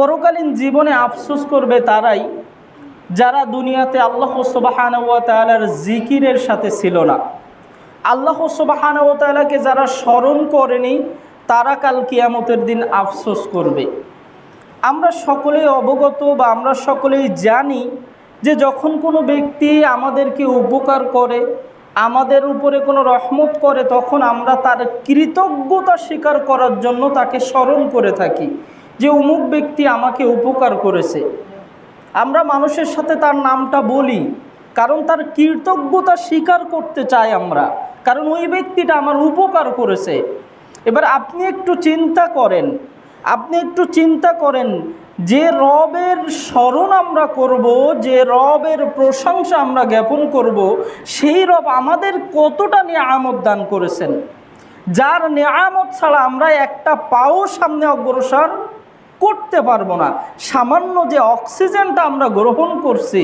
পরকালীন জীবনে আফসোস করবে তারাই যারা দুনিয়াতে আল্লাহ সুবাহানওয়াতালার জিকিরের সাথে ছিল না। আল্লাহ সুবাহানওয়াতালাকে যারা স্মরণ করেনি, তারা কাল কিয়ামতের দিন আফসোস করবে। আমরা সকলেই অবগত বা আমরা সকলেই জানি যে যখন কোনো ব্যক্তি আমাদেরকে উপকার করে, আমাদের উপরে কোনো রহমত করে, তখন আমরা তার কৃতজ্ঞতা স্বীকার করার জন্য তাকে স্মরণ করে থাকি। যে অমুক ব্যক্তি আমাকে উপকার করেছে। আমরা মানুষের সাথে তার নামটা বলি, কারণ তার কৃতজ্ঞতা স্বীকার করতে চাই আমরা, কারণ ওই ব্যক্তিটা আমার উপকার করেছে। এবার আপনি একটু চিন্তা করেন, আপনি একটু চিন্তা করেন, যে রবের স্মরণ আমরা করব, যে রবের প্রশংসা আমরা জ্ঞাপন করব, সেই রব আমাদের কতটা নিয়ামত দান করেছেন? যার নিয়ামত ছাড়া আমরা একটা পাও সামনে অগ্রসর করতে পারব না। সামান্য যে অক্সিজেনটা আমরা গ্রহণ করছি,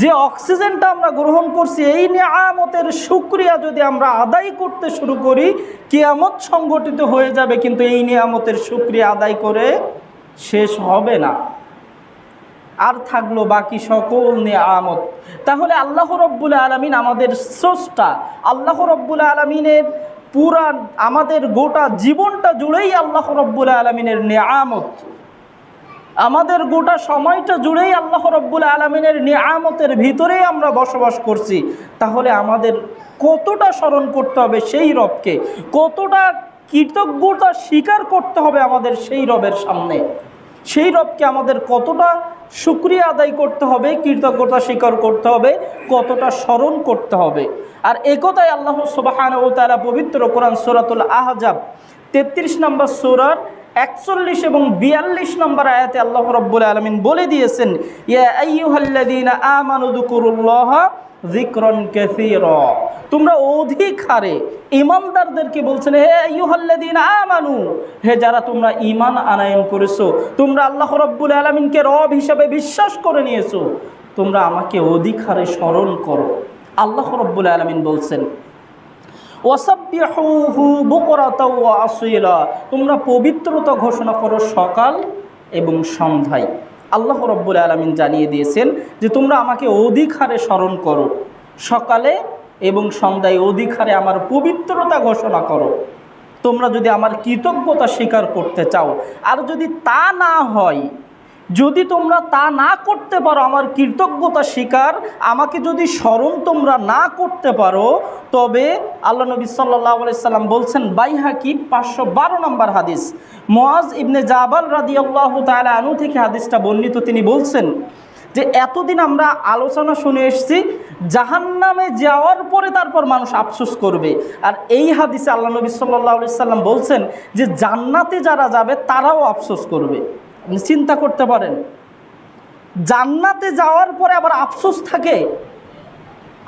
যে অক্সিজেনটা আমরা গ্রহণ করছি, এই নিয়ামতের সুক্রিয়া যদি আমরা আদায় করতে শুরু করি, কিয়ামত সংগঠিত হয়ে যাবে, কিন্তু এই নিয়ামতের সুক্রিয়া আদায় করে শেষ হবে না। আর থাকল বাকি সকল নিয়ামত। তাহলে আল্লাহ রব্বুল আলমিন আমাদের স্রষ্টা, আল্লাহ রব্বুল আলমিনের পুরা আমাদের গোটা জীবনটা জুড়েই আল্লাহ রব্বুল আলমিনের নিয়ামত। আমাদের গোটা সময়টা জুড়েই আল্লাহ রব্বুল আলমিনের নিয়ামতের ভিতরেই আমরা বসবাস করছি। তাহলে আমাদের কতটা স্মরণ করতে হবে সেই রবকে? কতটা কৃতজ্ঞতা স্বীকার করতে হবে আমাদের সেই রবের সামনে? সেই রবকে আমাদের কতটা সুক্রিয়া আদায় করতে হবে, কৃতজ্ঞতা স্বীকার করতে হবে, কতটা স্মরণ করতে হবে। আর একতাই আল্লাহ সুবাহান ও তারা পবিত্র কোরআন সুরাতুল আহজাব তেত্রিশ নম্বর সুরার একচল্লিশ এবং বিয়াল্লিশ নম্বর আয়াতে আল্লাহ রব্বুল আলমিন বলে দিয়েছেন, ইয়া আইয়ুহাল্লাযীনা আমানু যিকরান কাসীরা। তোমরা অধিক হারে ইমানদারদেরকে বলছেন হে আইয়ুহাল্লাযীনা আমানু, হে যারা তোমরা ঈমান আনায়ন করেছ, তোমরা আল্লাহ রব্বুল আলামিনকে রব হিসাবে বিশ্বাস করে নিয়েছো, তোমরা আমাকে অধিক হারে স্মরণ করো। আল্লাহ রব্বুল আলামিন বলছেন তোমরা পবিত্রতা ঘোষণা করো সকাল এবং সন্ধ্যায়। আল্লাহ রব্বুল আলমিন জানিয়ে দিয়েছেন যে তোমরা আমাকে অধিক হারে স্মরণ করো। সকালে এবং সন্ধ্যায় অধিক হারে আমার পবিত্রতা ঘোষণা করো। তোমরা যদি আমার কৃতজ্ঞতা স্বীকার করতে চাও, আর যদি তা না হয় যদি তোমরা তা না করতে পারো, আমার কৃতজ্ঞতা স্বীকার, আমাকে যদি স্মরণ তোমরা না করতে পারো, তবে আল্লাহ নবী সাল্লাহ সাল্লাম বলছেন বাইহাকি পাঁচশো বারো নম্বর হাদিস। মোয়াজ ইবনে জাবাল রাদি আল্লাহ আনু থেকে হাদিসটা বর্ণিত, তিনি বলছেন যে, এতদিন আমরা আলোচনা শুনে এসেছি, জাহান্নামে যাওয়ার পরে তারপর মানুষ আফসোস করবে। আর এই হাদিসে আল্লাহ নবী সাল্লাহ সাল্লাম বলছেন যে, জান্নাতে যারা যাবে, তারাও আফসোস করবে। চিন্তা করতে পারেন, জান্নাতে যাওয়ার পরে আবার আফসোস থাকে।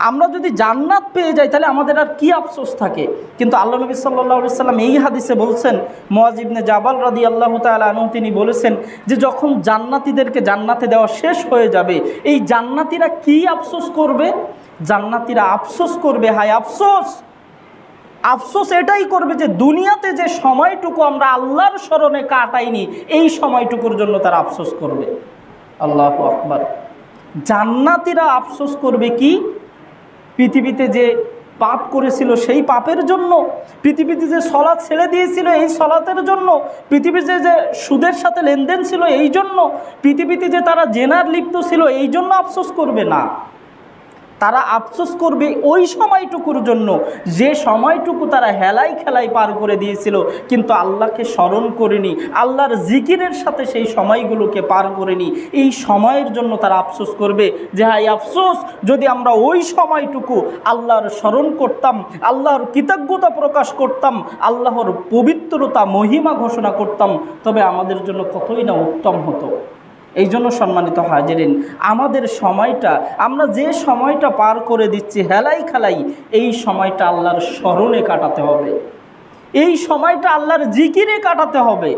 আমরা যদি জান্নাত পেয়ে যাই, তাহলে আমাদের আর কি আফসোস থাকে? কিন্তু আল্লাহ নবী সাল্লাহ সাল্লাম এই হাদিসে বলছেন মোয়াজিবনে জাবাল রাদি আল্লাহ তালু তিনি বলেছেন যে যখন জান্নাতিদেরকে জান্নাতে দেওয়া শেষ হয়ে যাবে, এই জান্নাতিরা কি আফসোস করবে? জান্নাতিরা আফসোস করবে, হায় আফসোস! আফসোস এটাই করবে যে দুনিয়াতে যে সময়টুকু আমরা আল্লাহর স্মরণে কাটাইনি, এই সময়টুকুর জন্য তারা আফসোস করবে। আল্লাহ আকবর। জান্নাতিরা আফসোস করবে কি? পৃথিবীতে যে পাপ করেছিল সেই পাপের জন্য, পৃথিবীতে যে সলাৎ ছেড়ে দিয়েছিল এই সলাতের জন্য, পৃথিবীতে যে সুদের সাথে লেনদেন ছিল এই জন্য, পৃথিবীতে যে তারা জেনার লিপ্ত ছিল এই জন্য আফসোস করবে না। তারা আফসোস করবে ওই সময়টুকুর জন্য। যে সময়টুকু তারা হেলাই খেলাই পার করে দিয়েছিল, কিন্তু আল্লাহকে স্মরণ করেনি, আল্লাহর জিকিরের সাথে সেই সময়গুলোকে পার করেনি। এই সময়ের জন্য তারা আফসোস করবে যে, হাই আফসোস, যদি আমরা ওই সময়টুকু আল্লাহর স্মরণ করতাম, আল্লাহর কৃতজ্ঞতা প্রকাশ করতাম, আল্লাহর পবিত্রতা মহিমা ঘোষণা করতাম, তবে আমাদের জন্য কতই না উত্তম হতো। এই জন্য সম্মানিত হাজিরিন, আমাদের সময়টা, আমরা যে সময়টা পার করে দিচ্ছি, হেলাই খেলাই, এই সময়টা আল্লাহর স্মরণে কাটাতে হবে। এই সময়টা আল্লাহর জিকিরে কাটাতে হবে।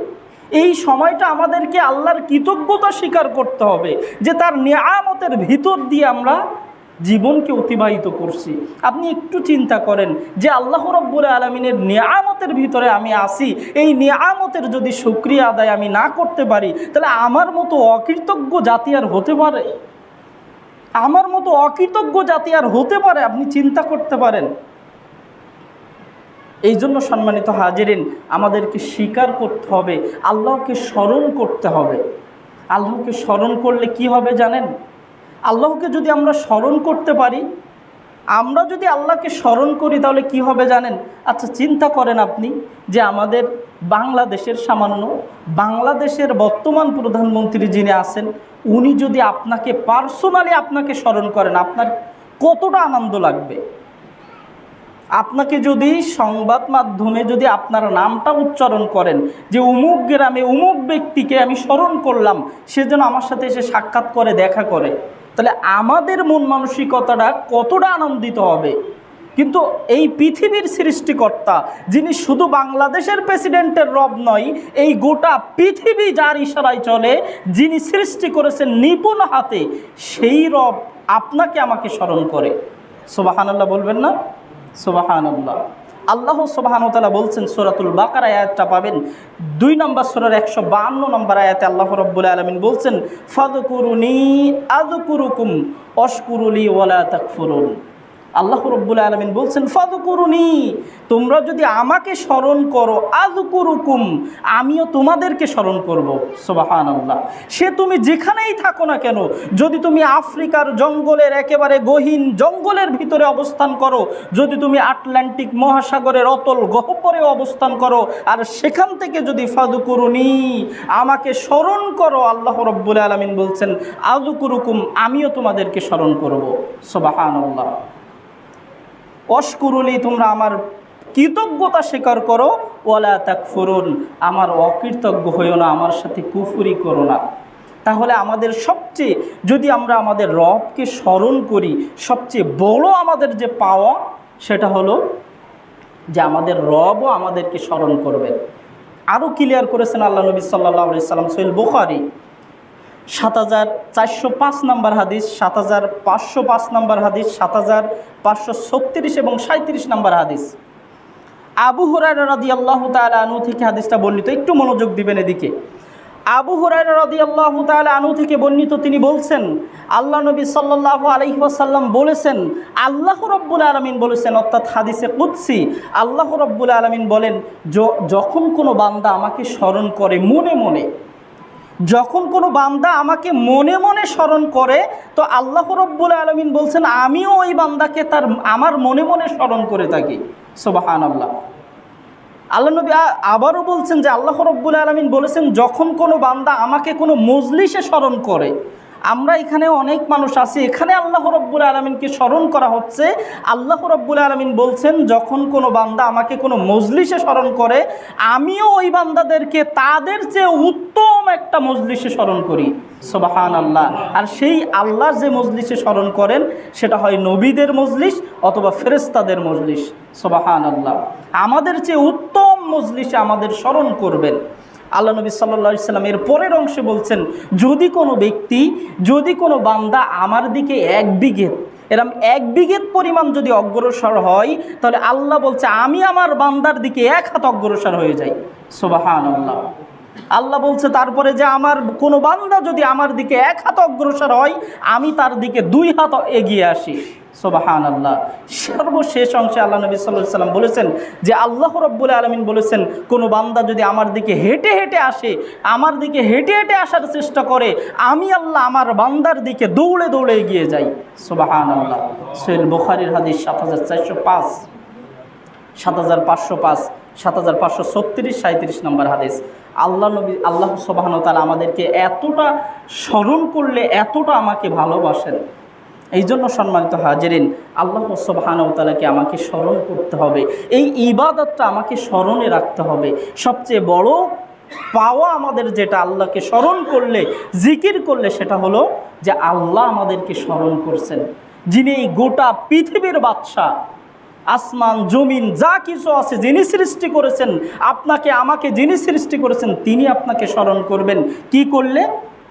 এই সময়টা আমাদেরকে আল্লাহর কৃতজ্ঞতা স্বীকার করতে হবে যে তার নিয়ামতের ভিতর দিয়ে আমরা জীবনকে অতিবাহিত করছি। আপনি একটু চিন্তা করেন যে আল্লাহ রব্বুল আলমিনের নিয়ামতের ভিতরে আমি আসি এই নিয়ামতের যদি সুক্রিয়া আদায় আমি না করতে পারি, তাহলে আমার মতো অকৃতজ্ঞ জাতি আর হতে পারে? আমার মতো অকৃতজ্ঞ জাতি আর হতে পারে, আপনি চিন্তা করতে পারেন। এই জন্য সম্মানিত হাজিরিন, আমাদেরকে স্বীকার করতে হবে, আল্লাহকে স্মরণ করতে হবে। আল্লাহকে স্মরণ করলে কি হবে জানেন? আল্লাহকে যদি আমরা স্মরণ করতে পারি, আমরা যদি আল্লাহকে স্মরণ করি, তাহলে কি হবে জানেন? আচ্ছা চিন্তা করেন আপনি যে আমাদের বাংলাদেশের সামান্য বাংলাদেশের বর্তমান প্রধানমন্ত্রী যিনি আছেন, উনি যদি আপনাকে পার্সোনালি আপনাকে স্মরণ করেন, আপনার কতটা আনন্দ লাগবে? আপনাকে যদি সংবাদ মাধ্যমে যদি আপনার নামটা উচ্চারণ করেন, যে উমুক গ্রামে উমুক ব্যক্তিকে আমি স্মরণ করলাম, সে যেন আমার সাথে এসে সাক্ষাৎ করে, দেখা করে। তাহলে আমাদের মন মানসিকতাটা কতটা আনন্দিত হবে? কিন্তু এই পৃথিবীর সৃষ্টিকর্তা, যিনি শুধু বাংলাদেশের প্রেসিডেন্টের রব নয়, এই গোটা পৃথিবী যার ইশারায় চলে, যিনি সৃষ্টি করেছেন নিপুণ হাতে, সেই রব আপনাকে আমাকে স্মরণ করে। সোবাহান আল্লাহ বলবেন না? সোবাহান আল্লাহ আল্লাহ সোবাহানতালা বলছেন, সোরাতুল বাকার আয়াতটা পাবেন। দুই নম্বর সোরার একশো বান্ন নম্বর আয়াতে আল্লাহ রব্বুল আলমিন বলছেন, ফাদকুরুনি আদকুরুকুম অশকুরুলি ওয়ালা তাকফুরুন। আল্লাহ রব্বুল আলমিন বলছেন ফাদকুরুনি তোমরা যদি আমাকে স্মরণ করো আদকুরুকুম আমিও তোমাদেরকে স্মরণ করব। সোবাহান আল্লাহ সে তুমি যেখানেই থাকো না কেন, যদি তুমি আফ্রিকার জঙ্গলের একেবারে গহীন জঙ্গলের ভিতরে অবস্থান করো, যদি তুমি আটলান্টিক মহাসাগরের অতল গহ্বরে অবস্থান করো, আর সেখান থেকে যদি ফাদুকুরুনি আমাকে স্মরণ করো, আল্লাহ রব্বুল আলমিন বলছেন আদুকুরুকুম আমিও তোমাদেরকে স্মরণ করব। সোবাহান আল্লাহ অস্কুরুলি তোমরা আমার কৃতজ্ঞতা স্বীকার করো ওলা তাক ফুরুন আমার অকৃতজ্ঞ হইও না, আমার সাথে কুফুরি করো না। তাহলে আমাদের সবচেয়ে, যদি আমরা আমাদের রবকে স্মরণ করি, সবচেয়ে বড় আমাদের যে পাওয়া, সেটা হলো যে আমাদের রবও আমাদেরকে স্মরণ করবেন আরও ক্লিয়ার করেছেন আল্লাহ নবী সাল্লাহ সাল্লাম সোহেল বোখারি। সাত হাজার চারশো পাঁচ নম্বর হাদিস, সাত হাজার পাঁচশো পাঁচ নম্বর হাদিস, সাত হাজার পাঁচশো ছত্রিশ এবং সাঁত্রিশ নম্বর হাদিস। আবু হুরায়রা রাদি আল্লাহ আনু থেকে হাদিসটা বর্ণিত, একটু মনোযোগ দিবেন এদিকে। আবু হুরায়রা রাদি আল্লাহ আনু থেকে বর্ণিত, তিনি বলছেন, আল্লাহ নবী সাল্লাহ আলহিহাসাল্লাম বলেছেন, আল্লাহ রব্বুল আলমিন বলেছেন, অর্থাৎ হাদিসে কুৎসি আল্লাহ রব্বুল আলমিন বলেন যখন কোনো বান্দা আমাকে স্মরণ করে মনে মনে যখন কোনো বান্দা আমাকে মনে মনে স্মরণ করে, তো আল্লাহ রব্বুল আলমিন বলছেন, আমিও ওই বান্দাকে তার, আমার মনে মনে স্মরণ করে থাকি। সোবাহান আল্লাহ আল্লাহ নবী আবারও বলছেন যে, আল্লাহ রব্বুল আলমিন বলেছেন, যখন কোনো বান্দা আমাকে কোনো মজলিসে স্মরণ করে আমরা এখানে অনেক মানুষ আছি। এখানে আল্লাহ রব্বুল আলমিনকে স্মরণ করা হচ্ছে। আল্লাহ রব্বুল আলমিন বলছেন, যখন কোনো বান্দা আমাকে কোনো মজলিসে স্মরণ করে, আমিও ওই বান্দাদেরকে তাদের চেয়ে উত্তম একটা মজলিসে স্মরণ করি। সোবাহান আল্লাহ আর সেই আল্লাহর যে মজলিসে স্মরণ করেন, সেটা হয় নবীদের মজলিস অথবা ফেরেস্তাদের মজলিস। সোবাহান আল্লাহ আমাদের চেয়ে উত্তম মজলিসে আমাদের স্মরণ করবেন। আল্লাহ নবী সাল্লা সাল্লাম এর পরের অংশে বলছেন, যদি কোনো ব্যক্তি, যদি কোনো বান্দা আমার দিকে এক বিঘেত এরম এক বিঘেত পরিমাণ যদি অগ্রসর হয়, তাহলে আল্লাহ বলছে, আমি আমার বান্দার দিকে এক হাত অগ্রসর হয়ে যাই। সোবাহান আল্লাহ আল্লাহ বলছে, তারপরে যে আমার কোনো বান্দা যদি আমার দিকে এক হাত অগ্রসর হয়, আমি তার দিকে দুই হাত এগিয়ে আসি। সোবাহান আল্লাহ সর্বশেষ অংশে আল্লাহ নবী সাল্লাহ সাল্লাম বলেছেন যে, আল্লাহ রব্বুল আলমিন বলেছেন, কোনো বান্দা যদি আমার দিকে হেঁটে হেঁটে আসে, আমার দিকে হেঁটে হেঁটে আসার চেষ্টা করে, আমি আল্লাহ আমার বান্দার দিকে দৌড়ে দৌড়ে এগিয়ে যাই। সোবাহান আল্লাহ সোহেল বুখারির হাদিস সাত হাজার চারশো পাঁচ, সাত হাজার পাঁচশো পাঁচ। সাত হাজার পাঁচশো ছত্রিশ সাঁত্রিশ নম্বর হাদিস। আল্লাহ নবী, আল্লাহ সোবাহান তালা আমাদেরকে এতটা স্মরণ করলে, এতটা আমাকে ভালোবাসেন। এই জন্য সম্মানিত হাজেরিন, আল্লাহ সোবাহান তালাকে আমাকে স্মরণ করতে হবে। এই ইবাদতটা আমাকে স্মরণে রাখতে হবে। সবচেয়ে বড় পাওয়া আমাদের যেটা আল্লাহকে স্মরণ করলে, জিকির করলে, সেটা হলো যে আল্লাহ আমাদেরকে স্মরণ করছেন। যিনি এই গোটা পৃথিবীর বাদশাহ আসমান, জমিন, যা কিছু আছে যিনি সৃষ্টি করেছেন, আপনাকে, আমাকে যিনি সৃষ্টি করেছেন, তিনি আপনাকে স্মরণ করবেন। কি করলে?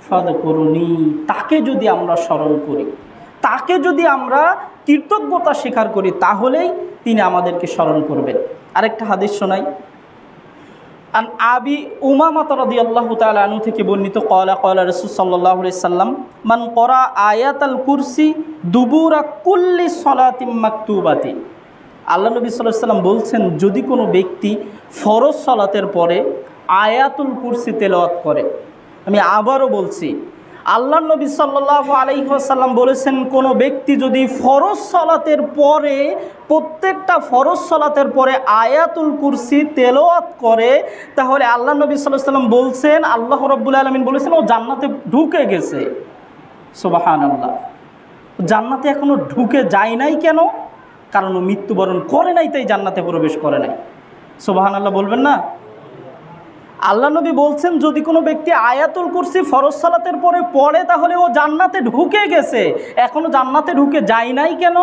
ফদ করুনি তাকে যদি আমরা স্মরণ করি। তাকে যদি আমরা কৃতজ্ঞতা স্বীকার করি, তাহলেই তিনি আমাদেরকে স্মরণ করবেন। আরেকটা হাদিস শোনাই। আবি উমামাত রাদিয়াল্লাহু তাআলা আনহু থেকে বর্ণিত, ক্বালা ক্বালা রাসূল আলাইহি সাল্লাম, মান করা আয়াতাল কুরসি দুবুরা কুল্লি সলাতিম মাকতুবাতি। আল্লাহ নবী সাল্লাম বলছেন, যদি কোনো ব্যক্তি ফরজ সলাতের পরে আয়াতুল কুরসি তেলাওয়াত করে, আমি আবারও বলছি, আল্লাহ নবী সাল্লাল্লাহু আলাইহি বলেছেন, কোনো ব্যক্তি যদি ফরজ সলাতের পরে, প্রত্যেকটা ফরজ সলাতের পরে আয়াতুল কুরসি তেলাওয়াত করে, তাহলে আল্লাহ নবী আলাইহি সাল্লাম বলছেন, আল্লাহ রাব্বুল আলমিন বলেছেন, ও জান্নাতে ঢুকে গেছে। সোবাহান আল্লাহ জান্নাতে এখনও ঢুকে যায় নাই কেন? কারণ ও মৃত্যুবরণ করে নাই, তাই জান্নাতে প্রবেশ করে নাই। সোবাহান আল্লাহ বলবেন না? আল্লাহ নবী বলছেন, যদি কোনো ব্যক্তি আয়াতুল কুরসি ফরজ সালাতের পরে পড়ে, তাহলে ও জান্নাতে ঢুকে গেছে। এখনও জান্নাতে ঢুকে যায় নাই কেন?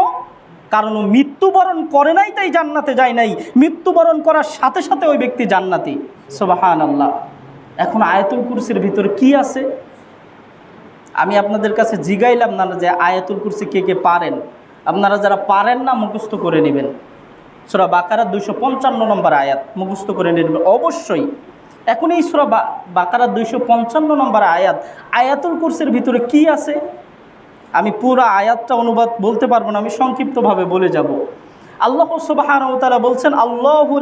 কারণ ও মৃত্যুবরণ করে নাই, তাই জান্নাতে যায় নাই। মৃত্যুবরণ করার সাথে সাথে ওই ব্যক্তি জান্নাতি। সোবাহান আল্লাহ এখন আয়াতুল কুরসির ভিতরে কি আছে? আমি আপনাদের কাছে জিগাইলাম না যে আয়াতুল কুরসি কে কে পারেন। আপনারা যারা পারেন না, মুখস্থ করে নেবেন। সুরা বাকারার দুইশো পঞ্চান্ন নম্বর আয়াত, মুখস্থ করে নেবেন। অবশ্যই এখন এই সুরা বা বাকারার দুইশো পঞ্চান্ন নম্বর আয়াত, আয়াতুল কুরসির ভিতরে কি আছে? আমি পুরো আয়াতটা অনুবাদ বলতে পারব না, আমি সংক্ষিপ্তভাবে বলে যাব। আল্লাহ তাআলা বলছেন, আল্লাহু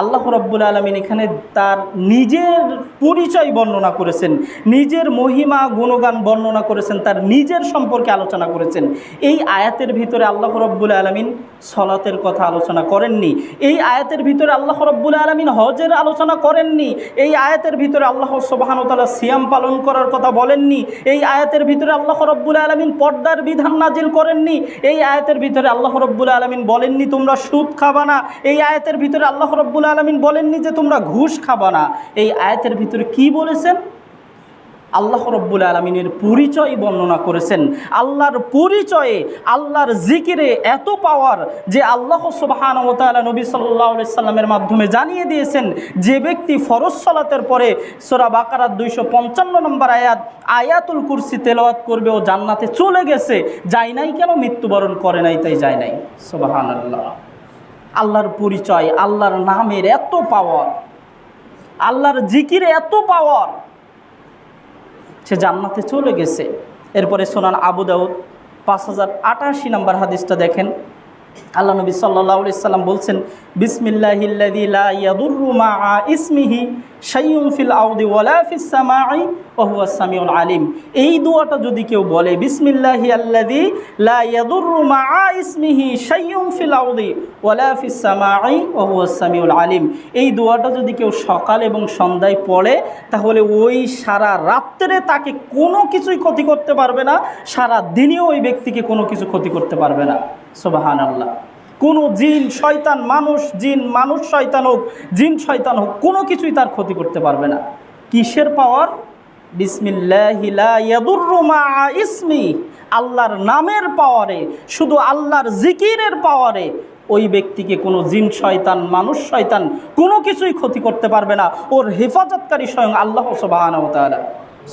আল্লাহ রব্বুল আলমিন এখানে তার নিজের পরিচয় বর্ণনা করেছেন, নিজের মহিমা, গুণগান বর্ণনা করেছেন, তার নিজের সম্পর্কে আলোচনা করেছেন। এই আয়াতের ভিতরে আল্লাহ রব্বুল আলমিন সলাতের কথা আলোচনা করেননি। এই আয়াতের ভিতরে আল্লাহ রব্বুল আলমিন হজের আলোচনা করেননি। এই আয়াতের ভিতরে আল্লাহ সুবাহানতালা সিয়াম পালন করার কথা বলেননি। এই আয়াতের ভিতরে আল্লাহ রব্বুল আলমিন পর্দার বিধান নাজিল করেননি। এই আয়াতের ভিতরে আল্লাহ রব্বুল আলমিন বলেননি, তোমরা সুদ খাবা না। এই আয়াতের ভিতরে আল্লাহ রব্বুল আলমিন বলেননি যে তোমরা ঘুষ খাবা না। এই আয়াতের ভিতরে কি বলেছেন? আল্লাহ রব্বুল আলমিনের পরিচয় বর্ণনা করেছেন। আল্লাহর পরিচয়ে, আল্লাহর জিকিরে এত পাওয়ার যে আল্লাহ সুবাহান তালা নবী সাল্লাহ সাল্লামের মাধ্যমে জানিয়ে দিয়েছেন, যে ব্যক্তি ফরজ সালাতের পরে সোরা বাকারাত দুইশো পঞ্চান্ন নম্বর আয়াত, আয়াতুল কুরসি তেলাওয়াত করবে ও জান্নাতে চলে গেছে, যায় নাই কেন? মৃত্যুবরণ করে নাই, তাই যায় নাই। সুবাহান আল্লাহ আল্লাহর পরিচয়, আল্লাহর নামের এত পাওয়ার আল্লাহর জিকির এত পাওয়ার সে জান্নাতে চলে গেছে। এরপরে সোনান আবু দাউদ, পাঁচ হাজার আটাশি নম্বর হাদিসটা দেখেন। আল্লাহ নবী সাল্লাহ সাল্লাম বলছেন বিসমিল্লাহ সামিউল আলিম। এই দোয়াটা যদি কেউ বলে লা ওয়ালা আলিম। এই দোয়াটা যদি কেউ সকাল এবং সন্ধ্যায় পড়ে, তাহলে ওই সারা রাত্রে তাকে কোনো কিছুই ক্ষতি করতে পারবে না, সারা দিনেও ওই ব্যক্তিকে কোনো কিছু ক্ষতি করতে পারবে না। সোবাহান আল্লাহ কোনো জিন শয়তান মানুষ, জিন মানুষ শয়তান হোক, জিন শয়তান হোক, কোনো কিছুই তার ক্ষতি করতে পারবে না। কিসের পাওয়ার? ইসমি। আল্লাহর নামের পাওয়ারে, শুধু আল্লাহর জিকিরের পাওয়ারে ওই ব্যক্তিকে কোনো জিন শয়তান, মানুষ শয়তান কোনো কিছুই ক্ষতি করতে পারবে না। ওর হেফাজতকারী স্বয়ং আল্লাহ সোবাহান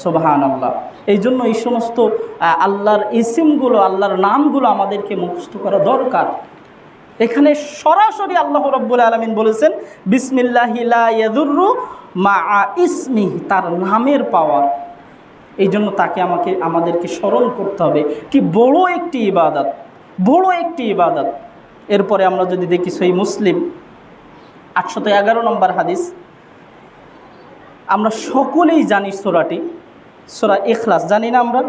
সোবাহান আল্লাহ এই জন্য এই সমস্ত আল্লাহর ইসিমগুলো, আল্লাহর নামগুলো আমাদেরকে মুখস্থ করা দরকার। এখানে সরাসরি আল্লাহ রব্বুল আলমিন বলেছেন বিসমিল্লাহিলাদুরু মা ইসমি তার নামের পাওয়ার এই জন্য তাকে আমাকে, আমাদেরকে স্মরণ করতে হবে। কি বড় একটি ইবাদত, বড় একটি ইবাদত। এরপরে আমরা যদি দেখি সেই মুসলিম আটশত এগারো নম্বর হাদিস। আমরা সকলেই জানি সোরাটি, সোরা এখলাস জানি না আমরা?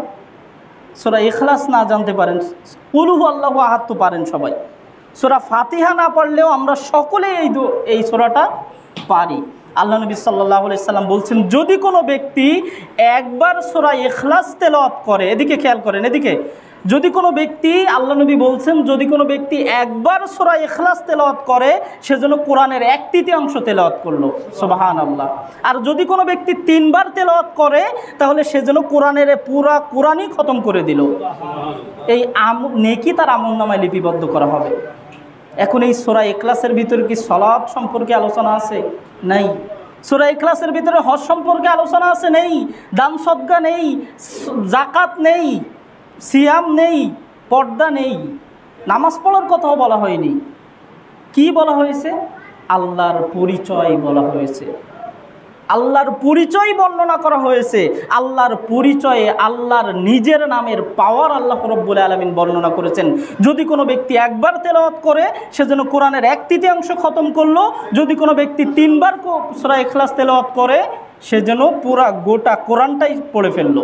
সোরা এখলাস না জানতে পারেন? উলুহু আল্লাহ আহাত তো পারেন সবাই। সোরা ফাতিহা না পড়লেও আমরা সকলেই এই এই সোরাটা পারি। আল্লাহ নবী সাল্লাহ সাল্লাম বলছেন, যদি কোনো ব্যক্তি একবার সোরা এখলাস তেলাওয়াত করে এদিকে খেয়াল করেন, এদিকে। যদি কোনো ব্যক্তি, আল্লাহ নবী বলছেন, যদি কোনো ব্যক্তি একবার সোরা এখলাস তেলাওয়াত করে সেজন্য কোরআনের এক তৃতীয়াংশ তেলাওয়াত করল। সোবাহান আল্লাহ আর যদি কোনো ব্যক্তি তিনবার তেলাওয়াত করে, তাহলে সেজন্য কোরআনের পুরা কোরআনই খতম করে দিল। এই আম নেকি তার আমল নামায় লিপিবদ্ধ করা হবে। এখন এই সোরা এক্লাসের ভিতরে কি সলাপ সম্পর্কে আলোচনা আছে? নাই। সোরা এক্লাসের ভিতরে হজ সম্পর্কে আলোচনা আছে? নেই। দান সদ্গা নেই। জাকাত নেই। সিয়াম নেই। পর্দা নেই। নামাজ পড়ার কথাও বলা হয়নি। কি বলা হয়েছে? আল্লাহর পরিচয় বলা হয়েছে। আল্লাহর পরিচয় বর্ণনা করা হয়েছে। আল্লাহর পরিচয়ে আল্লাহর নিজের নামের পাওয়ার আল্লাহ রব্বুল আলমিন বর্ণনা করেছেন। যদি কোনো ব্যক্তি একবার তেলাওয়াত করে, সে যেন কোরআনের এক তৃতীয়াংশ খতম করল। যদি কোনো ব্যক্তি তিনবার সুরা এখলাস তেলাওয়াত করে, সে যেন পুরা গোটা কোরআনটাই পড়ে ফেলল।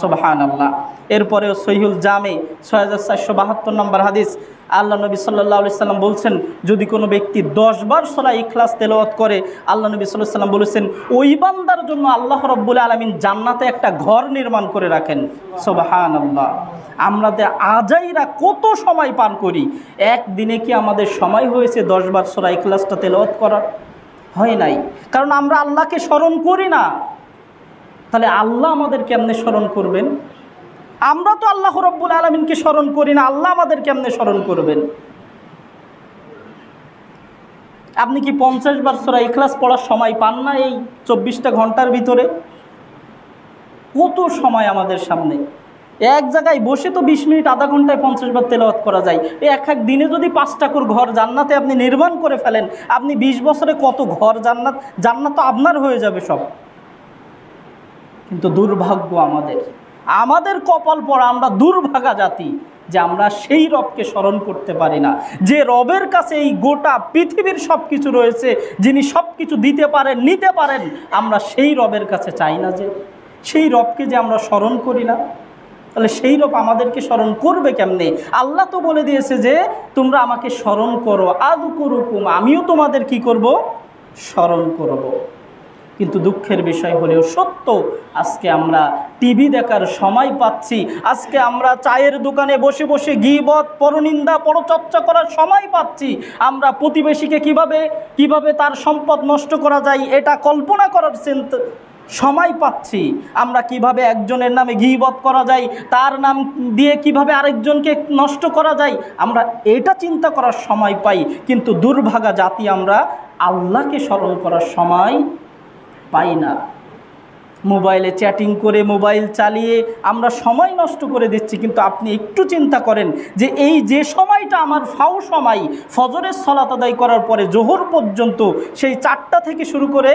সোবাহান আল্লাহ এরপরে সহিউল জামে ছয় হাজার চারশো বাহাত্তর নম্বর হাদিস, আল্লাহ নবী সাল্লাহ সাল্লাম বলছেন, যদি কোনো ব্যক্তি দশবার সোলা ইখলাস তেলাওয়াত করে, আল্লাহ নবী সাল্লাহ সাল্লাম বলেছেন, ওই বান্দার জন্য আল্লাহ রব্বুল আলমিন জান্নাতে একটা ঘর নির্মাণ করে রাখেন। সোবাহান আল্লাহ আমরা যে আজাইরা কত সময় পান করি, একদিনে কি আমাদের সময় হয়েছে দশবার সোলা ইখলাসটা তেলাওয়াত করার? হয় নাই। কারণ আমরা আল্লাহকে স্মরণ করি না। তাহলে আল্লাহ আমাদের কেমনে স্মরণ করবেন? আমরা তো আল্লাহ রব্বুল আলমিনকে স্মরণ করি না, আল্লাহ আমাদের কেমনে স্মরণ করবেন? আপনি কি পঞ্চাশ বার সোরা ইখলাস পড়ার সময় পান না এই চব্বিশটা ঘণ্টার ভিতরে? কত সময় আমাদের সামনে? এক জায়গায় বসে তো বিশ মিনিট, আধা ঘন্টায় পঞ্চাশ বার তেলাওয়াত করা যায়। এক এক দিনে যদি পাঁচ করে ঘর জান্নাতে আপনি নির্মাণ করে ফেলেন, আপনি বিশ বছরে কত ঘর জান্নাত জান্নাত তো আপনার হয়ে যাবে সব। কিন্তু দুর্ভাগ্য আমাদের। আমাদের কপাল পড়া আমরা দুর্ভাগা জাতি যে আমরা সেই রবকে স্মরণ করতে পারি না। যে রবের কাছে এই গোটা পৃথিবীর সব কিছু রয়েছে, যিনি সব কিছু দিতে পারেন, নিতে পারেন, আমরা সেই রবের কাছে চাই না যে, সেই রবকে যে আমরা স্মরণ করি না। তাহলে সেই রব আমাদেরকে স্মরণ করবে কেমনে? আল্লাহ তো বলে দিয়েছে যে, তোমরা আমাকে স্মরণ করো। আদু করুকুম আমিও তোমাদের কি করব? স্মরণ করব। কিন্তু দুঃখের বিষয় হলেও সত্য, আজকে আমরা টিভি দেখার সময় পাচ্ছি। আজকে আমরা চায়ের দোকানে বসে বসে গিবত, পরনিন্দা, পরচর্চা করার সময় পাচ্ছি। আমরা প্রতিবেশীকে কীভাবে কীভাবে তার সম্পদ নষ্ট করা যায় এটা কল্পনা করার চিন্তা, সময় পাচ্ছি। আমরা কীভাবে একজনের নামে গিবত করা যায়, তার নাম দিয়ে কীভাবে আরেকজনকে নষ্ট করা যায়, আমরা এটা চিন্তা করার সময় পাই। কিন্তু দুর্ভাগা জাতি আমরা আল্লাহকে স্মরণ করার সময় পাই না মোবাইলে চ্যাটিং করে মোবাইল চালিয়ে আমরা সময় নষ্ট করে দিচ্ছি, কিন্তু আপনি একটু চিন্তা করেন যে এই যে সময়টা আমার ফাও সময়, ফজরের সলাত আদায় করার পরে জোহর পর্যন্ত, সেই চারটা থেকে শুরু করে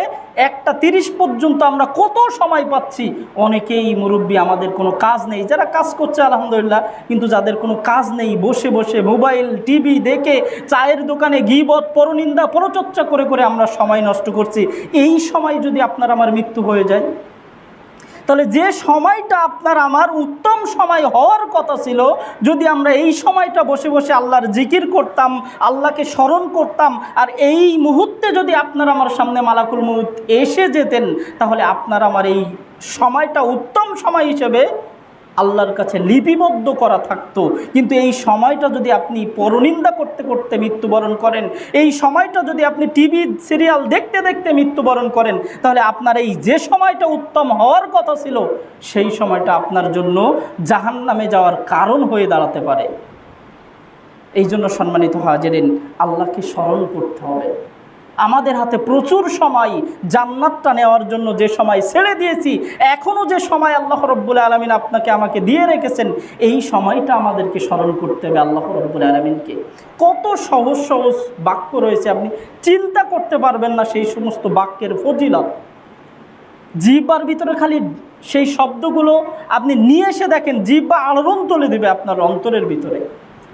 একটা তিরিশ পর্যন্ত আমরা কত সময় পাচ্ছি? অনেকেই মুরব্বী, আমাদের কোনো কাজ নেই। যারা কাজ করছে, আলহামদুলিল্লাহ, কিন্তু যাদের কোনো কাজ নেই, বসে বসে মোবাইল, টিভি দেখে চায়ের দোকানে গিবত, পরনিন্দা, পরচর্চা করে করে আমরা সময় নষ্ট করছি। এই সময় যদি আপনার আমার মৃত্যু হয়ে যায় তাহলে যে সময়টা আপনার আমার উত্তম সময় হওয়ার কথা ছিল, যদি আমরা এই সময়টা বসে বসে আল্লাহর জিকির করতাম, আল্লাহকে স্মরণ করতাম, আর এই মুহূর্তে যদি আপনার আমার সামনে মালাকুল মুহূর্ত এসে যেতেন, তাহলে আপনার আমার এই সময়টা উত্তম সময় হিসেবে আল্লাহর কাছে লিপিবদ্ধ করা থাকতো। কিন্তু এই সময়টা যদি আপনি পরনিন্দা করতে করতে মৃত্যুবরণ করেন, এই সময়টা যদি আপনি টিভি সিরিয়াল দেখতে দেখতে মৃত্যুবরণ করেন, তাহলে আপনার এই যে সময়টা উত্তম হওয়ার কথা ছিল, সেই সময়টা আপনার জন্য জাহান নামে যাওয়ার কারণ হয়ে দাঁড়াতে পারে। এই জন্য সম্মানিত হওয়া হাজেরিন, আল্লাহকে স্মরণ করতে হবে। আমাদের হাতে প্রচুর সময় জান্নাতটা নেওয়ার জন্য যে সময় ছেড়ে দিয়েছি এখনও যে সময় আল্লাহ রব্বুল আলমিন আপনাকে আমাকে দিয়ে রেখেছেন, এই সময়টা আমাদেরকে স্মরণ করতে হবে আল্লাহ রব্বুল আলমিনকে। কত সহজ সহজ বাক্য রয়েছে আপনি চিন্তা করতে পারবেন না সেই সমস্ত বাক্যের ফজিলত। জিব্বার ভিতরে খালি সেই শব্দগুলো আপনি নিয়ে এসে দেখেন, জিব্বা আলোড়ন তুলে দেবে আপনার অন্তরের ভিতরে।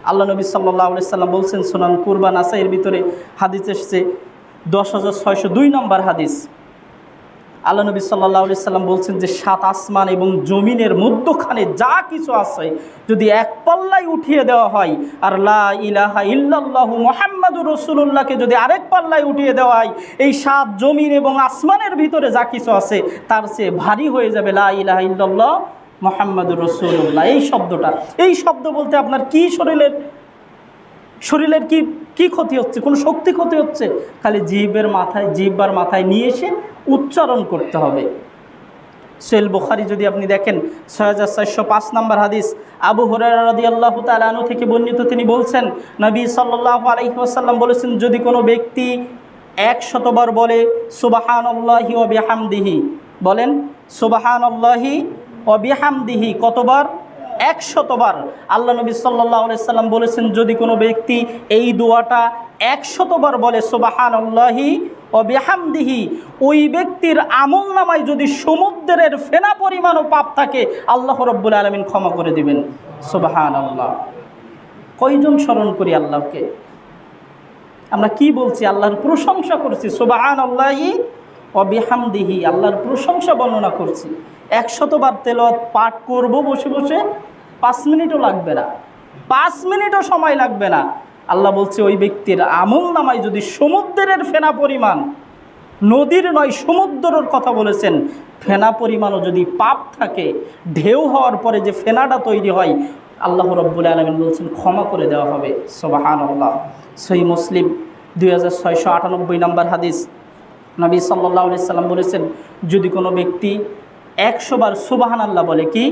আল্লাহ নবী সাল্লাহ সাল্লাম বলছেন, সোনান কুরবান আসাইয়ের ভিতরে হাদিস এসছে দশ হাজার ছয়শো দুই নম্বর হাদিস। আল্লাহ নবী সাল্লাহ সাল্লাম বলছেন যে, সাত আসমান এবং জমিনের মধ্যখানে যা কিছু আছে, যদি এক পাল্লায় উঠিয়ে দেওয়া হয়, আর লা ইলাহা ইল্লাল্লাহু মোহাম্মদুর রসুল্লাহকে যদি আরেক পাল্লায় উঠিয়ে দেওয়া হয়, এই সাত জমিন এবং আসমানের ভিতরে যা কিছু আছে, তার চেয়ে ভারী হয়ে যাবে লা ইলাহা ইল্লাল্লাহ মোহাম্মদুর রসুল্লাহ এই শব্দটা, এই শব্দ বলতে আপনার কি শরীরের শরীরের কি কি ক্ষতি হচ্ছে? কোনো শক্তি ক্ষতি হচ্ছে? খালি জীবের মাথায়, জিব্বার মাথায় নিয়ে এসে উচ্চারণ করতে হবে। সোহেল বুখারি যদি আপনি দেখেন, ছয় হাজার চারশো পাঁচ নম্বর হাদিস, আবু হরারদি আল্লাহ তালু থেকে বর্ণিত, তিনি বলছেন, নবী সাল্লাহ আলহিহাসাল্লাম বলেছেন, যদি কোনো ব্যক্তি একশতবার বলে সুবাহান আল্লাহি অবিহামদিহি বলেন সুবাহান আল্লাহি অবিহামদিহি কতবার? একশতবার আল্লাহ নবী সাল্লাহ সাল্লাম বলেছেন, যদি কোনো ব্যক্তি এই দোয়াটা একশতবার বলে সুবাহান আল্লাহি ওই ব্যক্তির আমল নামায় যদি সমুদ্রের ফেনা পরিমাণও পাপ থাকে, আল্লাহ রব্বুল আলমিন ক্ষমা করে দিবেন। সুবাহান আল্লাহ কয়জন স্মরণ করি আল্লাহকে? আমরা কি বলছি? আল্লাহর প্রশংসা করছি সোবাহান আল্লাহি অবিহামদিহি, আল্লাহর প্রশংসা বর্ণনা করছি। একশতবার তেলত পাঠ করব বসে বসে, পাঁচ মিনিটও লাগবে না। পাঁচ মিনিটও সময় লাগবে না। আল্লাহ বলছে, ওই ব্যক্তির আমল নামায় যদি সমুদ্রের ফেনা পরিমাণ, নদীর নয়, সমুদ্রর কথা বলেছেন, ফেনা পরিমাণও যদি পাপ থাকে, ঢেউ হওয়ার পরে যে ফেনাটা তৈরি হয়, আল্লাহ রব্বুল আলমিন বলছেন, ক্ষমা করে দেওয়া হবে। সোবাহান আল্লাহ সই মুসলিম, দুই হাজার ছয়শো আটানব্বই নম্বর হাদিস। নবী সাল্লাহ সাল্লাম বলেছেন, যদি কোনো ব্যক্তি একশো বার সুবাহান আল্লাহ বলে কি?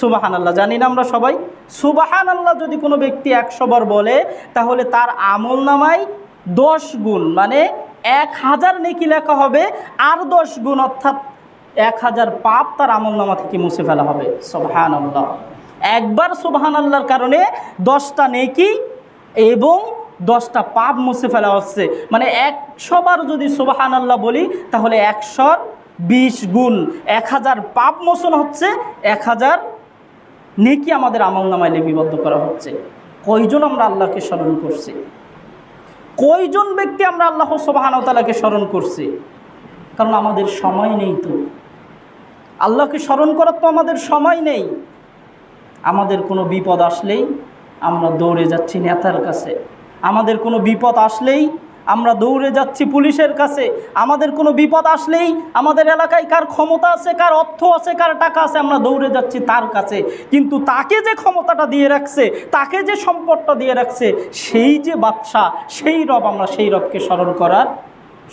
সুবাহান আল্লাহ জানি না আমরা সবাই। সুবাহান আল্লাহ যদি কোনো ব্যক্তি একশো বার বলে, তাহলে তার আমল নামায় দশ গুণ মানে এক হাজার নেকি লেখা হবে, আর দশ গুণ অর্থাৎ এক হাজার পাপ তার আমল নামা থেকে মুছে ফেলা হবে। সুবাহান আল্লাহ একবার সুবাহান আল্লাহর কারণে দশটা নেকি এবং দশটা পাপ মুছে ফেলা হচ্ছে। মানে একশোবার যদি সুবাহান আল্লাহ বলি, তাহলে একশোর বিশ গুণ এক হাজার পাপ মোচন হচ্ছে, এক হাজার নেকি আমাদের আমল নামায় লিপিবদ্ধ করা হচ্ছে। কয়জন আমরা আল্লাহকে স্মরণ করছি? কয়জন ব্যক্তি আমরা আল্লাহ সোবাহানতালাকে স্মরণ করছি? কারণ আমাদের সময় নেই তো। আল্লাহকে স্মরণ করার তো আমাদের সময় নেই। আমাদের কোনো বিপদ আসলেই আমরা দৌড়ে যাচ্ছি নেতার কাছে। আমাদের কোনো বিপদ আসলেই আমরা দৌড়ে যাচ্ছি পুলিশের কাছে। আমাদের কোনো বিপদ আসলেই আমাদের এলাকায় কার ক্ষমতা আছে, কার অর্থ আছে, কার টাকা আছে, আমরা দৌড়ে যাচ্ছি তার কাছে। কিন্তু তাকে যে ক্ষমতাটা দিয়ে রাখছে, তাকে যে সম্পদটা দিয়ে রাখছে, সেই যে বাচ্চা সেই রব আমরা, সেই রবকে স্মরণ করার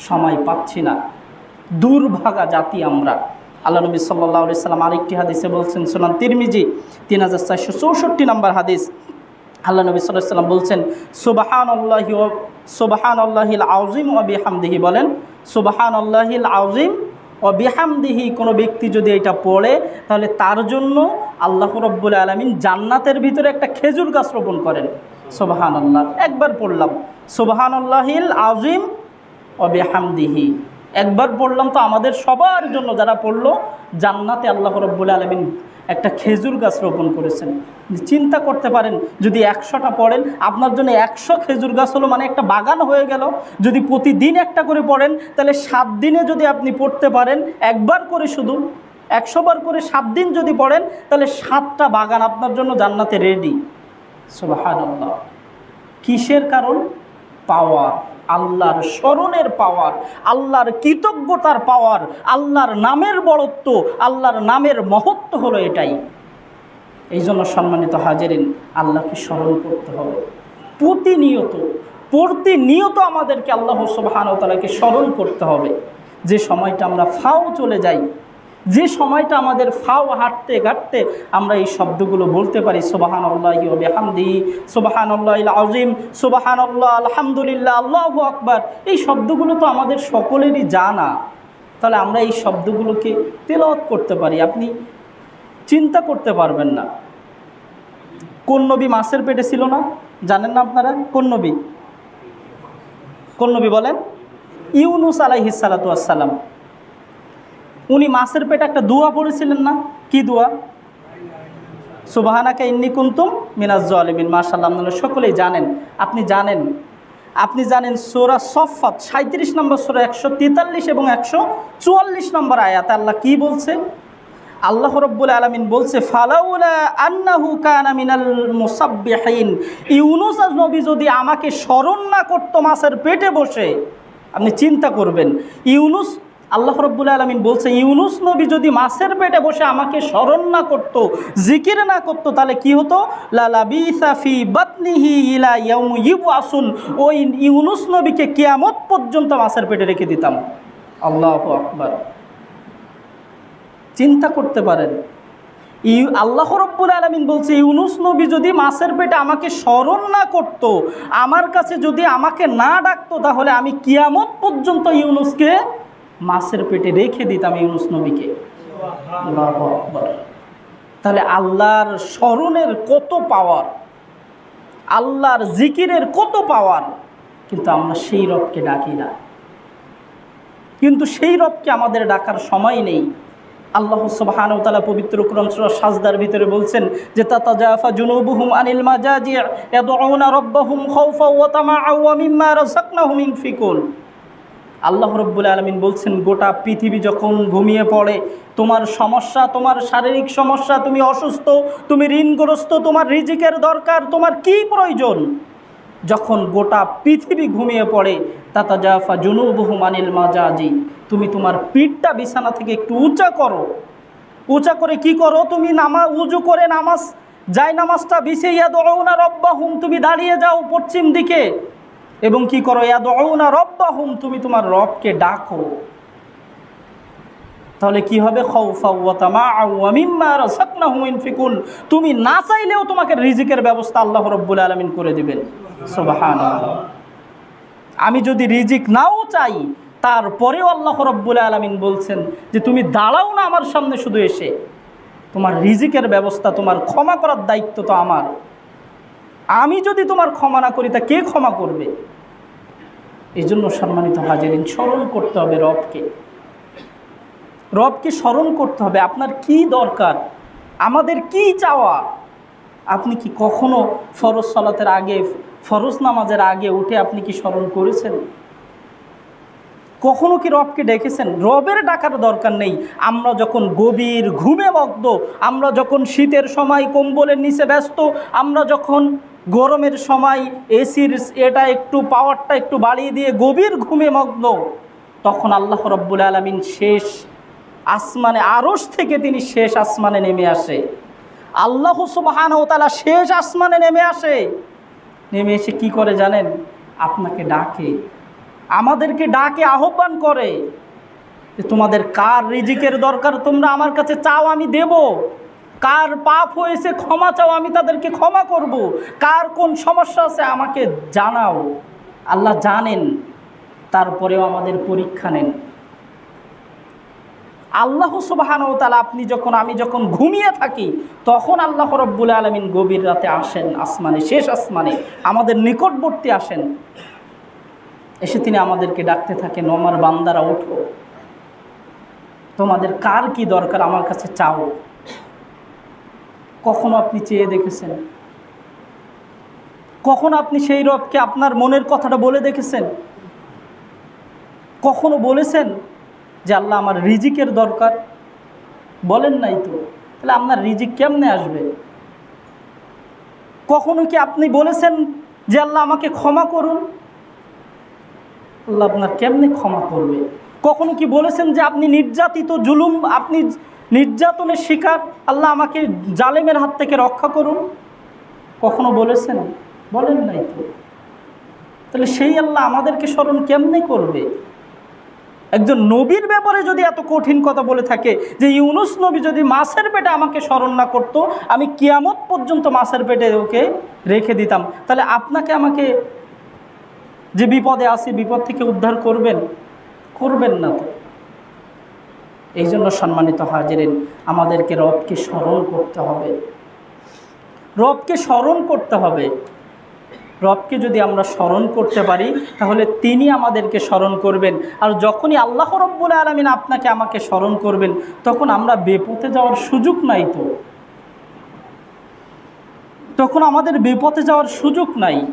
সময় পাচ্ছি না। দুর্ভাগা জাতি আমরা। আল্লাহ নবী সাল্লাহ সাল্লাম আরেকটি হাদিসে বলছেন, সোনান তিরমিজি তিন হাজার চারশো চৌষট্টি নম্বর হাদিস। আল্লাহ নবী সাল্লাম বলছেন সুবাহান আল্লাহি সুবাহান আল্লাহিল আউজিম ও বিহামদিহি বলেন সুবাহান আল্লাহিল আউজিম ও বিহামদিহি কোনো ব্যক্তি যদি এটা পড়ে, তাহলে তার জন্য আল্লাহ রব্বুল আলমিন জান্নাতের ভিতরে একটা খেজুর গাছ রোপণ করেন। সুবাহান আল্লাহ একবার পড়লাম সুবাহান আল্লাহিল আউজিম ও বিহামদিহি একবার পড়লাম তো আমাদের সবার জন্য যারা পড়ল, জান্নাতে আল্লাহ রব্বুল আলমিন একটা খেজুর গাছ রোপণ করেছেন। চিন্তা করতে পারেন, যদি একশোটা পড়েন, আপনার জন্য একশো খেজুর গাছ হলো মানে একটা বাগান হয়ে গেল। যদি প্রতিদিন একটা করে পড়েন, তাহলে সাত দিনে যদি আপনি পড়তে পারেন, একবার করে শুধু, একশো বার করে সাত দিন যদি পড়েন, তাহলে সাতটা বাগান আপনার জন্য জান্নাতে রেডি সুবাহান কিসের কারণ? পাওয়ার, আল্লাহর স্মরণের পাওয়ার, আল্লাহর কৃতজ্ঞতার পাওয়ার, আল্লাহর নামের বড়ত্ব আল্লাহর নামের মহত্ব হলো এটাই। এই জন্য সম্মানিত হাজারিন, আল্লাহকে স্মরণ করতে হবে। প্রতিনিয়ত প্রতিনিয়ত আমাদেরকে আল্লাহ সুবাহানতালাকে স্মরণ করতে হবে। যে সময়টা আমরা ফাও চলে যাই যে সময়টা আমাদের ফাও হাঁটতে ঘাটতে আমরা এই শব্দগুলো বলতে পারি সোবাহান আল্লাহ বেহামদি সোবাহান আল্লাহ আজিম সোবাহান আল্লাহ আলহামদুলিল্লাহ, আল্লাহ আকবার, এই শব্দগুলো তো আমাদের সকলেরই জানা। তাহলে আমরা এই শব্দগুলোকে তেলাওয়াত করতে পারি, আপনি চিন্তা করতে পারবেন না। কোন নবী মাছের পেটে ছিল না? জানেন না আপনারা? কোন নবী? কোন নবী বলেন? ইউনুস আলাইহিসালাতাম উনি মাছের পেটে একটা দোয়া পড়েছিলেন না? কি দোয়া? সুবাহানাকে ইন্নি কুন্তুম মিনাজ আলমিন মার্শাল্লাহ আপনারা সকলেই জানেন। আপনি জানেন? আপনি জানেন সোরা সফাত সাঁত্রিশ নম্বর সোরা, একশো তেতাল্লিশ এবং একশো চুয়াল্লিশ নম্বর আয়াত। আল্লাহ কি বলছে? আল্লাহ রব্বুল আলমিন বলছে ইউনুস নবী যদি আমাকে স্মরণ না করতো মাছের পেটে বসে, আপনি চিন্তা করবেন, ইউনুস আল্লাহ রব্বুল আলমিন বলছে ইউনুস নবী যদি মাছের পেটে বসে আমাকে স্মরণ না করত, জিকির না করত, তাহলে কি হতো? লালাবিসাফি বাতনিহি ইলা ইয়াউম ইউআসুন ওই ইউনুস নবীকে কিয়ামত পর্যন্ত মাছের পেটে রেখে দিতাম। আল্লাহ আকবার। চিন্তা করতে পারেন। ইউ, আল্লাহ রব্বুল আলমিন বলছে, ইউনুস নবী যদি মাছের পেটে আমাকে স্মরণ না করত, আমার কাছে যদি আমাকে না ডাকতো, তাহলে আমি কিয়ামত পর্যন্ত ইউনুসকে মাছের পেটে রেখে দিতাম ইউনুস নবীকে। তাহলে আল্লাহর স্মরণের কত পাওয়ার আল্লাহর জিকিরের কত পাওয়ার কিন্তু আমরা সেই রবকে ডাকি না। কিন্তু সেই রবকে আমাদের ডাকার সময় নেই। আল্লাহ সুবহান তালা পবিত্র ক্রম সাজদার ভিতরে বলছেন যে তাতা জাফা জুনুবুহুম আনিল মাজাজি ইয়াদউনা রাব্বাহুম খাউফা ওয়া তামাআ ওয়া মিম্মা রাযাকনাহুম ইনফিকুন। আল্লাহ রব্বুল আলমিন বলছেন, গোটা পৃথিবী যখন ঘুমিয়ে পড়ে, তোমার সমস্যা, তোমার শারীরিক সমস্যা, তুমি অসুস্থ, তুমি ঋণগ্রস্ত, তোমার রিজিকের দরকার, তোমার কি প্রয়োজন? যখন গোটা পৃথিবী ঘুমিয়ে পড়ে তাতা জাফা জুনুবহু মানিল মাজাজি, তুমি তোমার পিঠটা বিছানা থেকে একটু উঁচা করো। উঁচা করে কি করো? তুমি নামা, উজু করে নামাজ, যাই নামাজটা বিছিয়ে দৌড়না রব্বাহুম, তুমি দাঁড়িয়ে যাও পশ্চিম দিকে। এবং কি করো, ইয়াদউনা রব্বাহুম, তুমি তোমার রবকে ডাকো। তাহলে কি হবে? ইনফিকুন, তুমি না চাইলেও তোমাকে রিজিকের ব্যবস্থা আল্লাহ রাব্বুল আলামিন করে দিবেন। আমি যদি রিজিক নাও চাই, তারপরেও আল্লাহ রব্বুল আলমিন বলছেন যে, তুমি দাঁড়াও না আমার সামনে শুধু এসে। তোমার রিজিকের ব্যবস্থা, তোমার ক্ষমা করার দায়িত্ব তো আমার। আমি যদি তোমার ক্ষমা না করি, তা কে ক্ষমা করবে? এই জন্য সম্মানিত হাজিরিন, স্মরণ করতে হবে রবকে। রবকে স্মরণ করতে হবে, আপনার কি দরকার? আমাদের কি চাওয়া? আপনি কি কখনো ফরজ সলাতের আগে, ফরজ নামাজের আগে উঠে আপনি কি স্মরণ করেছেন? কখনো কি রবকে ডেকেছেন? রবের ডাকার দরকার নেই। আমরা যখন গভীর ঘুমে মগ্ন, আমরা যখন শীতের সময় কম্বলের নিচে ব্যস্ত, আমরা যখন গরমের সময় এসির এটা একটু পাওয়ারটা একটু বাড়িয়ে দিয়ে গভীর ঘুমে মগ্ন। তখন আল্লাহ রব্বুল আলমিন শেষ আসমানে আরস থেকে তিনি শেষ আসমানে নেমে আসে। আল্লাহ সুবাহান ও তালা শেষ আসমানে নেমে আসে। নেমে এসে কি করে জানেন? আপনাকে ডাকে। আমাদেরকে ডাকে, আহ্বান করে যে, তোমাদের কার রিজিকের দরকার? তোমরা আমার কাছে চাও, আমি দেব। কার পাপ হয়েছে ক্ষমা চাও, আমি তাদেরকে ক্ষমা করব। কার কোন সমস্যা আছে আমাকে জানাও। আল্লাহ জানেন, তারপরেও আমাদের পরীক্ষা নেন। আল্লাহ সুবাহান ও তালা আপনি যখন, আমি যখন ঘুমিয়ে থাকি, তখন আল্লাহ রব্বুল আলমিন গভীর রাতে আসেন আসমানে, শেষ আসমানে, আমাদের নিকটবর্তী আসেন। এসে তিনি আমাদেরকে ডাকতে থাকেন আমার বান্দারা, ওঠো। তোমাদের কার কি দরকার? আমার কাছে চাও। কখনো আপনি চেয়ে দেখেছেন? কখনো আপনি সেই রবকে আপনার মনের কথাটা বলে দেখেছেন? কখনো বলেছেন যে আল্লাহ আমার রিজিকের দরকার? বলেন নাই তো। তাহলে আপনার রিজিক কেমনে আসবে? কখনো কি আপনি বলেছেন যে আল্লাহ আমাকে ক্ষমা করুন? আল্লাহ আপনার কেমনে ক্ষমা করবে? কখনো কি বলেছেন যে আপনি নির্যাতিত, জুলুম, আপনি নির্যাতনের শিকার আল্লাহ আমাকে জালেমের হাত থেকে রক্ষা করুন। কখনো বলেছেন? বলেন নাই তো। তাহলে সেই আল্লাহ আমাদেরকে স্মরণ কেমনে করবে? একজন নবীর ব্যাপারে যদি এত কঠিন কথা বলে থাকে যে ইউনুস নবী যদি মাছের পেটে আমাকে স্মরণ না করতো, আমি কিয়ামত পর্যন্ত মাছের পেটে ওকে রেখে দিতাম। তাহলে আপনাকে আমাকে যে বিপদে আসি বিপদ থেকে উদ্ধার করবেন? করবেন না তো। এই জন্য সম্মানিত হাজিরেন, আমাদেরকে রবকে স্মরণ করতে হবে। রবকে স্মরণ করতে হবে। রবকে যদি আমরা স্মরণ করতে পারি, তাহলে তিনি আমাদেরকে স্মরণ করবেন। আর যখনই আল্লাহ রব্বুল আলমিন আপনাকে আমাকে স্মরণ করবেন, তখন আমরা বেপথে যাওয়ার সুযোগ নাই তো। তখন আমাদের বেপথে যাওয়ার সুযোগ নাই।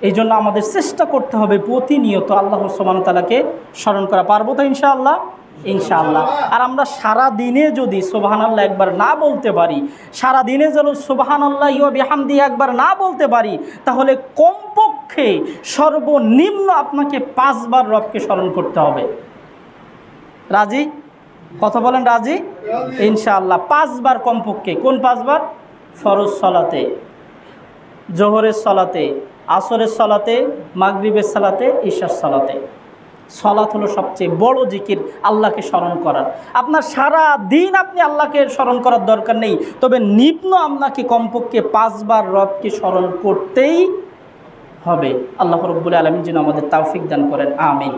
এই জন্য আমাদের চেষ্টা করতে হবে প্রতিনিয়ত আল্লাহ সোমান তালাকে স্মরণ করা। পারব তো ইনশাআল্লাহ? ইনশাআল্লাহ। আর আমরা সারা দিনে যদি সোবাহান আল্লাহ একবার না বলতে পারি সারা দিনে যেন সোবাহান আল্লাহ বিহামদি একবার না বলতে পারি, তাহলে কমপক্ষে সর্বনিম্ন আপনাকে পাঁচবার রবকে স্মরণ করতে হবে। রাজি? কথা বলেন রাজি? ইনশাআল্লাহ, পাঁচবার কমপক্ষে। কোন পাঁচবার? ফরজ সলাতে, জোহরের সলাতে, আসরের সলাতে, মাগরিবের সালাতে, ঈশার সলাতে। সলাৎ হলো সবচেয়ে বড় জিকির, আল্লাহকে স্মরণ করার। আপনার সারা দিন আপনি আল্লাহকে স্মরণ করার দরকার নেই, তবে নিম্ন আপনাকে কমপক্ষে পাঁচবার রবকে স্মরণ করতেই হবে। আল্লাহ রব্বুল আলমিন যেন আমাদের তাওফিক দান করেন, আমিন।